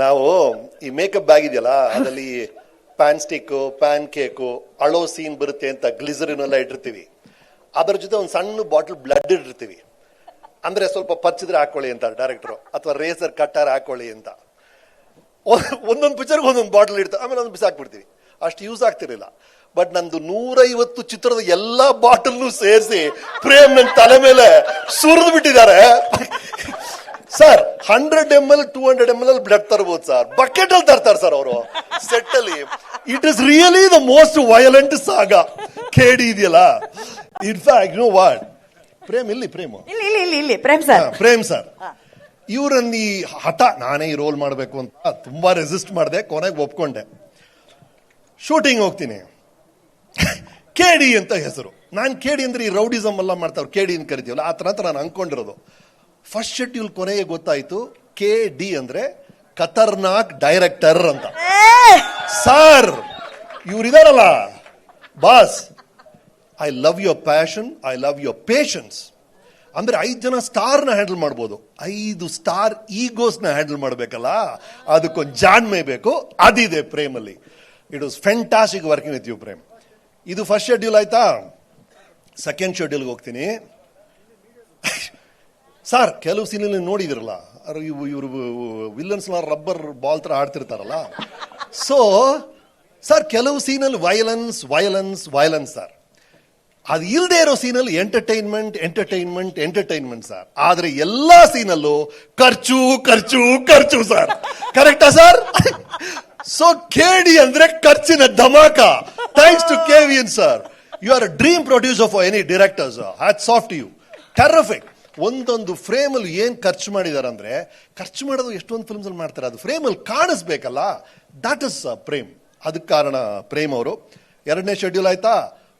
ನಾವು ಈ makeup bag ಇದೆಯಲ್ಲ ಅದರಲ್ಲಿ ಪ್ಯಾನ್ ಸ್ಟಿಕ್ ಪ್ಯಾನ್ ಕೇಕು ಅಳೋ ಸೀನ್ ಬರುತ್ತೆ ಅಂತ ಗ್ಲಿಸರಿನ್ ಎಲ್ಲ ಇಟ್ಟಿರ್ತೀವಿ. ಅದರ ಜೊತೆ ಒಂದು ಸಣ್ಣ ಬಾಟಲ್ ಬ್ಲಡ್ ಇಟ್ಟಿರ್ತೀವಿ. ಅಂದ್ರೆ ಸ್ವಲ್ಪ ಪಚ್ಚಿದ್ರೆ ಹಾಕೊಳ್ಳಿ ಅಂತ ಡೈರೆಕ್ಟರ್ ಅಥವಾ ರೇಸರ್ ಕಟ್ಟಾರ ಹಾಕೊಳ್ಳಿ ಅಂತ. ಒಂದೊಂದು ಪಿಕ್ಚರ್ಗೆ ಒಂದೊಂದು ಬಾಟಲ್ ಇಡ್ತಾರೆ ಆಮೇಲೆ ಒಂದು ಬಿಸಾಕ್ಬಿಡ್ತೀವಿ ಅಷ್ಟು ಯೂಸ್ ಆಗ್ತಿರಲಿಲ್ಲ. ಬಟ್ ನಂದು ನೂರೈವತ್ತು ಚಿತ್ರದ ಎಲ್ಲಾ ಬಾಟಲ್ನು ಸೇರಿಸಿ ಪ್ರೇಮ್ ನನ್ನ ತಲೆ ಮೇಲೆ ಸುರಿದು ಬಿಟ್ಟಿದ್ದಾರೆ. Sir hundred M L two hundred M L ಅಲ್ಲಿ ಬ್ಲಡ್ ತರಬಹುದು ಸರ್ ಬಕೆಟ್ ಅಲ್ಲಿ ತರ್ತಾರೆ ಸರ್ ಅವರು. ಸೆಟ್ ಅಲ್ಲಿ. It is really the most violent saga KD ಇದೆಯಲ್ಲ? ಇನ್ಫ್ಯಾಕ್ಟ್ ನೋ ವಾಟ್ ಪ್ರೇಮ್ ಇಲ್ಲಿ ಪ್ರೇಮ್ ಇಲ್ಲಿ ಇಲ್ಲಿ ಇಲ್ಲಿ ಇಲ್ಲಿ. ಪ್ರೇಮ್ ಸರ್ ಪ್ರೇಮ್ ಸರ್ ಇವರನ್ನ ಈ ಹಠ ನಾನೇ ಈ ರೋಲ್ ಮಾಡಬೇಕು ಅಂತ ತುಂಬಾ ರೆಸಿಸ್ಟ್ ಮಾಡಿದೆ ಕೊನೆಗೆ ಒಪ್ಕೊಂಡೆ. ಶೂಟಿಂಗ್ ಹೋಗ್ತೀನಿ. ಕೇಡಿ ಅಂತ ಹೆಸರು. ನಾನು ಕೇಡಿ ಅಂದ್ರೆ ಈ ರೌಡಿಸಮ್ ಎಲ್ಲ ಮಾಡ್ತಾವ್ರು. ಕೇಡಿ ಅಂತ ಕರಿತೀವಲ್ಲ ಆ ಥರ ನಾನು ಅನ್ಕೊಂಡಿರೋದು. ಫಸ್ಟ್ ಶೆಡ್ಯೂಲ್ ಕೊನೆಗೆ ಗೊತ್ತಾಯ್ತು ಕೆ ಡಿ ಅಂದ್ರೆ ಖತರ್ನಾಕ್ ಡೈರೆಕ್ಟರ್ ಅಂತ. Sir ಇವರಿದಾರಲ್ಲ? Boss I love your passion I love your patience ಅಂದ್ರೆ ಐದು ಜನ ಸ್ಟಾರ್ನ ಹ್ಯಾಂಡಲ್ ಮಾಡ್ಬೋದು. ಐದು ಸ್ಟಾರ್ ಈಗೋಸ್ನ ಹ್ಯಾಂಡಲ್ ಮಾಡಬೇಕಲ್ಲ? ಅದಕ್ಕೊಂದು ಜಾಣ್ಮೆ ಬೇಕು, ಅದಿದೆ ಪ್ರೇಮಲ್ಲಿ. It was fantastic working with you Prem ಇದು ಫಸ್ಟ್ ಶೆಡ್ಯೂಲ್ ಆಯ್ತಾ? ಸೆಕೆಂಡ್ ಶೆಡ್ಯೂಲ್ಗೆ ಹೋಗ್ತೀನಿ. ಸರ್, ಕೆಲವು ಸೀನಲ್ಲಿ ನೋಡಿದಿರಲ್ಲ ಇವು, ಇವರು ವಿಲನ್ಸ್ ರಬ್ಬರ್ ಬಾಲ್ ತರ ಆಡ್ತಿರ್ತಾರಲ್ಲ. ಸೊ ಸರ್, ಕೆಲವು ಸೀನಲ್ಲಿ ವಯಲೆನ್ಸ್ ವಯಲೆನ್ಸ್ ವಯಲೆನ್ಸ್ ಸರ್. ಅದು ಇಲ್ಲದೆ ಇರೋ ಸೀನಲ್ಲಿ ಎಂಟರ್ಟೈನ್ಮೆಂಟ್ ಎಂಟರ್ಟೈನ್ಮೆಂಟ್ ಎಂಟರ್ಟೈನ್ಮೆಂಟ್ ಸರ್. ಆದ್ರೆ ಎಲ್ಲಾ ಸೀನಲ್ಲೂ ಖರ್ಚು ಖರ್ಚು ಖರ್ಚು ಸರ್. ಕರೆಕ್ಟಾ ಸರ್? ಸೊ ಕೇಡಿ ಅಂದ್ರೆ ಖರ್ಚಿನ dhamaka. Thanks to K V N sir you are dream producer for any directors hats soft you terrific ಒಂದೊಂದು ಫ್ರೇಮಲ್ಲಿ ಏನು ಖರ್ಚು ಮಾಡಿದ್ದಾರೆ ಅಂದರೆ ಖರ್ಚು ಮಾಡೋದು ಎಷ್ಟೊಂದು ಫಿಲ್ಮ್ಸಲ್ಲಿ ಮಾಡ್ತಾರೆ. ಅದು ಫ್ರೇಮಲ್ಲಿ ಕಾಣಿಸ್ಬೇಕಲ್ಲ ದಟ್ ಇಸ್ ಪ್ರೇಮ್ ಅದಕ್ಕೆ ಕಾರಣ ಪ್ರೇಮ್ ಅವರು, ಎರಡನೇ ಶೆಡ್ಯೂಲ್ ಆಯ್ತಾ?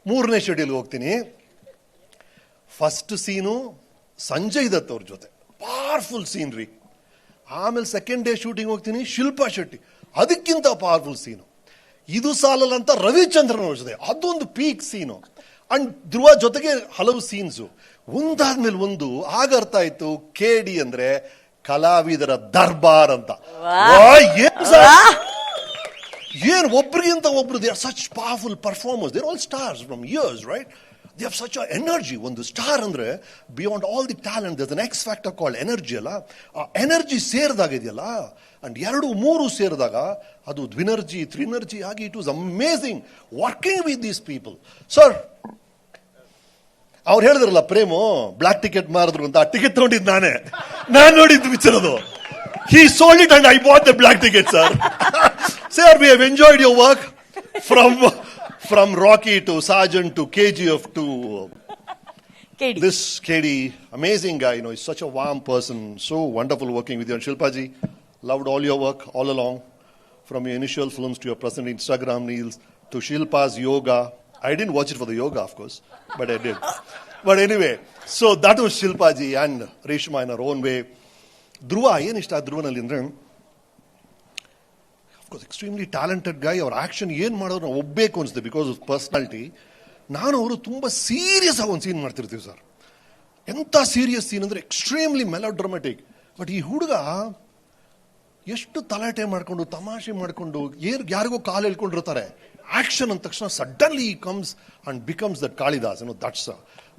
ಮೂರನೇ ಶೆಡ್ಯೂಲ್ ಹೋಗ್ತೀನಿ. ಫಸ್ಟ್ ಸೀನು ಸಂಜಯ್ ದತ್ ಅವ್ರ ಜೊತೆ. ಪವರ್ಫುಲ್ ಸೀನ್ ರೀ. ಆಮೇಲೆ ಸೆಕೆಂಡ್ ಡೇ ಶೂಟಿಂಗ್ ಹೋಗ್ತೀನಿ, ಶಿಲ್ಪಾ ಶೆಟ್ಟಿ. ಅದಕ್ಕಿಂತ ಪವರ್ಫುಲ್ ಸೀನು ಇದು ಸಾಲಲ್ಲ ರವಿಚಂದ್ರನ್ ಜೊತೆ. ಅದೊಂದು ಪೀಕ್ ಸೀನು ಅಂಡ್ ಧ್ರುವ ಜೊತೆಗೆ ಹಲವು ಸೀನ್ಸು ಒಂದಾದ್ಮೇಲೆ ಒಂದು ಆಗ ಅರ್ಥ ಆಯ್ತು ಡಿ ಅಂದ್ರೆ ಕಲಾವಿದರ ದರ್ಬಾರ್ ಅಂತ? ಏನ್ ಒಬ್ರಿಗಿಂತ ಒಬ್ರು they are such powerful performers they're all stars from years right they have such energy ಒಂದು ಸ್ಟಾರ್ ಅಂದರೆ beyond all the talent thus an X factor called energy ಅಲ್ಲ? ಆ ಎನರ್ಜಿ ಸೇರಿದಾಗ ಇದೆಯಲ್ಲ? ಅಂಡ್ ಎರಡು, ಮೂರು ಸೇರಿದಾಗ ಅದು ದ್ವಿನರ್ಜಿ, ತ್ರಿನರ್ಜಿ ಆಗಿ it was amazing working with these people sir ಅವ್ರು ಹೇಳಿದ್ರಲ್ಲ, ಪ್ರೇಮು ಬ್ಲಾಕ್ ಟಿಕೆಟ್ ಮಾರಿದ್ರು ಅಂತ, ಆ ಟಿಕೆಟ್ ತಗೊಂಡಿದ್ದು ನಾನೇ. ನಾನು ನೋಡಿದ್ದು ಪಿಕ್ಚರ್ ಅದು he sold it and I bought the black ticket sir sir we have enjoyed your work from from Rocky to Sergeant to K G F this KD, amazing guy, you know, he's such a warm person, so wonderful working with you. And Shilpaji, loved all your work all along, from your initial films to your present Instagram reels to Shilpa's yoga. I didn't watch it for the yoga, of course, but I did. but anyway, so that was Shilpaji and Reshma in her own way. Dhruva ಏನಿಷ್ಟ ಧ್ರುವನಲ್ಲಿ ಅಂದ್ರೆ of course extremely talented guy ಅವ್ರ action ಏನು ಮಾಡೋರು ನಾವು ಒಬ್ಬೇಕು ಅನ್ಸುತ್ತೆ because of personality ನಾನು ಅವರು ತುಂಬ ಸೀರಿಯಸ್ ಆಗಿ ಒಂದು ಸೀನ್ ಮಾಡ್ತಿರ್ತೀವಿ ಸರ್ ಎಂಥ ಸೀರಿಯಸ್ ಸೀನ್ ಅಂದರೆ ಎಕ್ಸ್ಟ್ರೀಮ್ಲಿ ಮೆಲೋಡ್ರಮೆಟಿಕ್ ಬಟ್ ಈ ಹುಡುಗ ಎಷ್ಟು ತಲಾಟೆ ಮಾಡಿಕೊಂಡು, ತಮಾಷೆ ಮಾಡಿಕೊಂಡು, ಏರ್, ಯಾರಿಗೋ ಕಾಲು ಹೇಳ್ಕೊಂಡಿರ್ತಾರೆ ಆಕ್ಷನ್ ಅಂದ ತಕ್ಷಣ suddenly comes and becomes that Kalidas no that's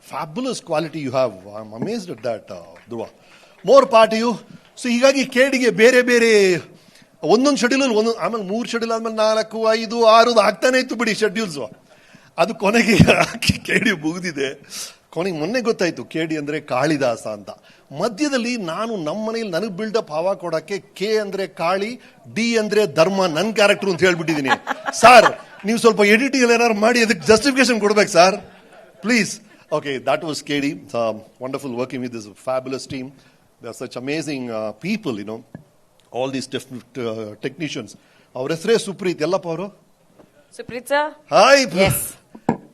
fabulous quality you have I amazed at that Dhruva more part you so ಹೀಗಾಗಿ ಕೇಡಿಗೆ ಬೇರೆ ಬೇರೆ ಒಂದೊಂದು ಶೆಡ್ಯೂಲ್ ಒಂದು ಆಮೇಲೆ ಮೂರು ಶೆಡ್ಯೂಲ್ ಆದ್ಮೇಲೆ ನಾಲ್ಕು, ಐದು, ಆರು ಆಗ್ತಾನೆ ಇತ್ತು ಬಿಡಿ ಶೆಡ್ಯೂಲ್ಸ್ ಅದು ಕೊನೆಗೆ ಕೇಡಿ ಮುಗಿದಿದೆ. ಕೊನೆಗೆ ಮೊನ್ನೆ ಗೊತ್ತಾಯ್ತು ಡಿ ಅಂದ್ರೆ ಕಾಳಿದಾಸ ಅಂತ. ಮಧ್ಯದಲ್ಲಿ ನಾನು ನಮ್ಮ ಮನೇಲಿ ನನಗೆ ಬಿಲ್ಡಪ್ ಹವಾ ಕೊಡಕ್ಕೆ ಕೆ ಅಂದ್ರೆ ಕಾಳಿ ಡಿ ಅಂದ್ರೆ ಧರ್ಮ ನನ್ನ ಕ್ಯಾರೆಕ್ಟರ್ ಅಂತ ಹೇಳ್ಬಿಟ್ಟಿದ್ದೀನಿ ಸರ್ ನೀವು ಸ್ವಲ್ಪ ಎಡಿಟಿಂಗ್ ಏನಾದ್ರು ಮಾಡಿ ಅದಕ್ಕೆ ಜಸ್ಟಿಫಿಕೇಶನ್ ಕೊಡ್ಬೇಕು sir please okay that was KD wonderful working with this fabulous team they such amazing people you know all these technicians ಅವ್ರ ಹೆಸರೇ ಸುಪ್ರೀತ್. ಎಲ್ಲಪ್ಪ ಅವರು? ಸುಪ್ರೀತ್ ಸರ್? Hi Yes.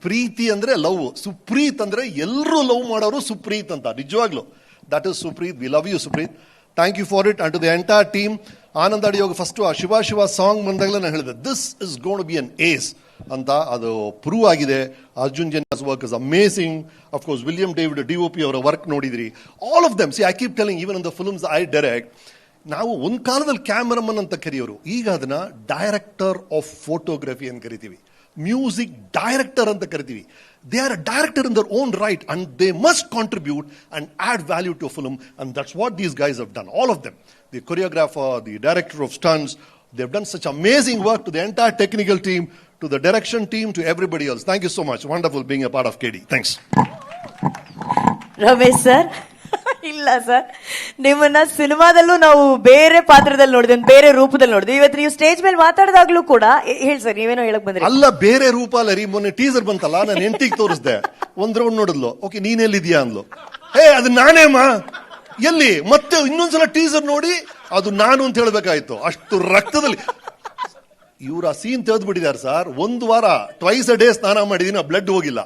ಪ್ರೀತಿ ಅಂದ್ರೆ ಲವ್. ಸುಪ್ರೀತ್ ಅಂದ್ರೆ ಎಲ್ಲರೂ ಲವ್ ಮಾಡೋರು ಸುಪ್ರೀತ್ ಅಂತ. ನಿಜವಾಗ್ಲು. That is Supreeth. We love you Supreeth. Thank you for it and to the entire team Anand ಅಡಿಯೋಗ first ಆ ಶಿವ ಶಿವ ಸಾಂಗ್ ಬಂದಾಗಲೇ ನಾನು ಹೇಳಿದೆ this is gonna be an ace ಅಂತ ಅದು ಪ್ರೂವ್ ಆಗಿದೆ. Arjun Janya's work is amazing of course William David D O P ಅವರ work ನೋಡಿದ್ರಿ. All of them see I keep telling even in the films I direct ನಾವು ಒಂದ್ ಕಾಲದಲ್ಲಿ ಕ್ಯಾಮರಮನ್ ಅಂತ ಕರೆಯೋರು. ಈಗ ಅದನ್ನ ಡೈರೆಕ್ಟರ್ ಆಫ್ ಫೋಟೋಗ್ರಫಿ ಅಂತ ಕರಿತೀವಿ. ಮ್ಯೂಸಿಕ್ ಡೈರೆಕ್ಟರ್ ಅಂತ ಕರಿತೀವಿ. They are director in their own right and they must contribute and add value to film and that's what these guys have done all of them the choreographer the director of stunts they done such amazing work to the entire technical team to the direction team to everybody else thank you so much wonderful being a part of KD thanks Ramesh sir ಇಲ್ಲ sir ನಿಮ್ಮನ್ನ ಸಿನಿಮಾದಲ್ಲೂ ನಾವು ಬೇರೆ ಪಾತ್ರದಲ್ಲಿ ನೋಡಿದ್ವಿ ಬೇರೆ ರೂಪದಲ್ಲಿ ನೋಡಿದ್ವಿ. ಇವತ್ತು ನೀವು ಸ್ಟೇಜ್ ಮೇಲೆ ಮಾತಾಡಿದಾಗ್ಲೂ ಕೂಡ ಹೇಳಿ ಸರ್ ನೀವೇನೋ ಹೇಳಕ್ ಬಂದ್ರಿ. ಅಲ್ಲ, ಬೇರೆ ರೂಪ ಅಲ್ಲ ರೀ, ಮೊನ್ನೆ ಟೀಸರ್ ಬಂತಲ್ಲ, ನಾನು ಎಂಟಿಗೆ ತೋರಿಸ್ದೆ. ಒಂದ್ ರೌಂಡ್ ನೋಡಿದ್ಲು. ಓಕೆ ನೀನೆಲ್ಲಿದ್ಯಾ ಅಂದ್ಲು. ಹೇ, ಅದು ನಾನೇ, ಮಾ. ಎಲ್ಲಿ? ಮತ್ತೆ ಇನ್ನೊಂದ್ಸಲ ಟೀಸರ್ ನೋಡಿ, ಅದು ನಾನು ಅಂತ ಹೇಳ್ಬೇಕಾಯ್ತು. ಅಷ್ಟು ರಕ್ತದಲ್ಲಿ. ಇವ್ರ ಸೀನ್ ತೆಗೆದ್ಬಿಟ್ಟಿದ್ದಾರೆ ಸರ್ ಒಂದು ವಾರ ಟ್ವೈಸ್ ಅ ಡೇ ಸ್ನಾನ ಮಾಡಿದೀನಿ, ಆ ಬ್ಲಡ್ ಹೋಗಿಲ್ಲ.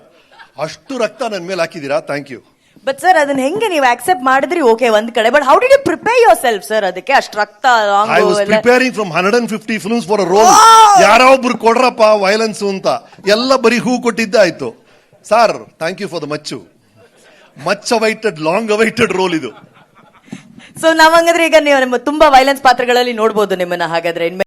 ಅಷ್ಟು ರಕ್ತ ನನ್ನ ಮೇಲೆ ಹಾಕಿದೀರಾ ಥ್ಯಾಂಕ್ ಯು ಬಟ್ ಸರ್ ಅದನ್ನ ಹೆಂಗೆ ನೀವು ಆಕ್ಸೆಪ್ಟ್ ಮಾಡಿದ್ರಿ? ಓಕೆ ಒಂದ್ ಕಡೆ. But how did you prepare yourself sir ಅದಕ್ಕೆ ಅಷ್ಟು ರಕ್ತ long I was preparing from hundred and fifty films for role ಯಾರೋ ಒಬ್ರು ಕೊಡ್ರಪ್ಪ ವೈಲೆನ್ಸ್ ಅಂತ. ಎಲ್ಲ ಬರೀ ಹೂ ಕೊಟ್ಟಿದ್ದೆ ಆಯ್ತು. Sir thank you for the much. Much awaited long awaited role ಇದು. ಸೊ ನಾವ್ ಹಂಗಂದ್ರೆ ಈಗ ನೀವು ನಿಮ್ಮ ತುಂಬಾ ವೈಲೆನ್ಸ್ ಪಾತ್ರಗಳಲ್ಲಿ ನೋಡ್ಬೋದು ನಿಮ್ಮನ್ನ ಹಾಗಾದ್ರೆ. ಇನ್ಮೇಲೆ